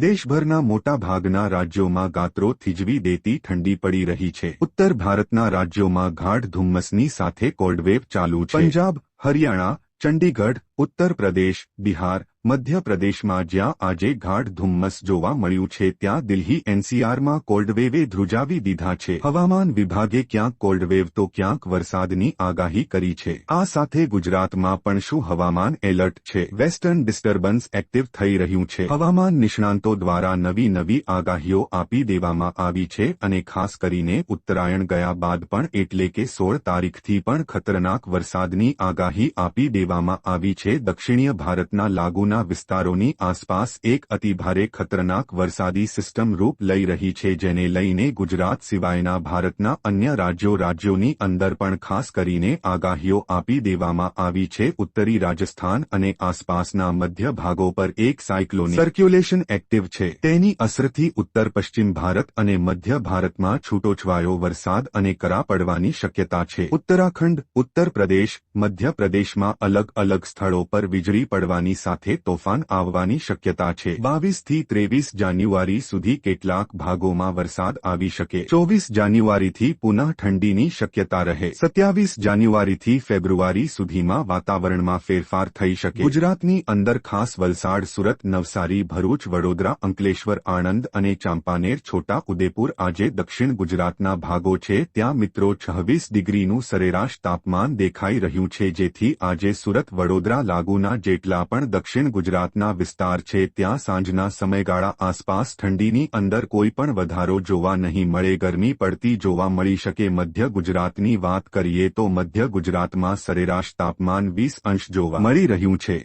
દેશભરના મોટા ભાગના રાજ્યોમાં ગાત્રો થીજવી દેતી ઠંડી પડી રહી છે. ઉત્તર ભારતના રાજ્યોમાં ગાઢ ધુમ્મસની સાથે કોલ્ડવેવ ચાલુ છે. પંજાબ, હરિયાણા, ચંડીગઢ ઉત્તર પ્રદેશ, બિહાર મધ્યપ્રદેશમાં જ્યાં આજે ગાઢ ધુમ્મસ જોવા મળ્યું છે ત્યાં દિલ્હી એનસીઆરમાં કોલ્ડવેવે ધ્રુજાવી દીધા છે. હવામાન વિભાગે ક્યાંક કોલ્ડવેવ તો ક્યાંક વરસાદની આગાહી કરી છે. આ સાથે ગુજરાતમાં પણ શું હવામાન એલર્ટ છે? વેસ્ટર્ન ડિસ્ટર્બન્સ એક્ટિવ થઈ રહ્યું છે. હવામાન નિષ્ણાંતો દ્વારા નવી નવી આગાહીઓ આપી દેવામાં આવી છે અને ખાસ કરીને ઉત્તરાયણ ગયા બાદ પણ એટલે કે સોળ તારીખથી પણ ખતરનાક વરસાદની આગાહી આપી દેવામાં આવી છે. દક્ષિણીય ભારતના લાગુના વિસ્તારોની આસપાસ એક અતિભારે ખતરનાક વરસાદી સિસ્ટમ રૂપ લઈ રહી છે જેને લઈને ગુજરાત સિવાયના ભારતના અન્ય રાજ્યો રાજ્યોની અંદર પણ ખાસ કરીને આગાહીઓ આપી દેવામાં આવી છે. ઉત્તરી રાજસ્થાન અને આસપાસના મધ્ય ભાગો પર એક સાયક્લોનિક સર્ક્યુલેશન એક્ટિવ છે. તેની અસરથી ઉત્તર પશ્ચિમ ભારત અને મધ્ય ભારતમાં છૂટોછવાયો વરસાદ અને કરા પડવાની શક્યતા છે. ઉત્તરાખંડ, ઉત્તર પ્રદેશ મધ્યપ્રદેશમાં અલગ અલગ સ્થળો પર વીજળી પડવાની સાથે તોફાન આવવાની શક્યતા છે. બાવીસથી ત્રેવીસ જાન્યુઆરી સુધી કેટલાક ભાગોમાં વરસાદ આવી શકે. ચોવીસ જાન્યુઆરીથી પુનઃ ઠંડીની શક્યતા રહે. સત્યાવીસ જાન્યુઆરીથી ફેબ્રુઆરી સુધીમાં વાતાવરણમાં ફેરફાર થઈ શકે. ગુજરાતની અંદર ખાસ વલસાડ, સુરત, નવસારી, ભરૂચ, વડોદરા, અંકલેશ્વર, આણંદ અને ચાંપાનેર, છોટા ઉદેપુર આજે દક્ષિણ ગુજરાતના ભાગો છે. ત્યાં મિત્રો છવ્વીસ ડિગ્રીનું સરેરાશ તાપમાન દેખાઈ રહ્યું છે, જેથી આજે સુરત, વડોદરા લાગુના જેટલા પણ દક્ષિણ ગુજરાતના વિસ્તાર છે, ત્યાં સાંજના સમયગાળા આસપાસ ઠંડીની અંદર કોઈ પણ વધારો જોવા નહીં મળે. ગરમી પડતી જોવા મળી શકે. મધ્ય ગુજરાતની વાત કરીએ તો મધ્ય ગુજરાતમાં સરેરાશ તાપમાન વીસ અંશ જોવા મળી રહ્યું છે.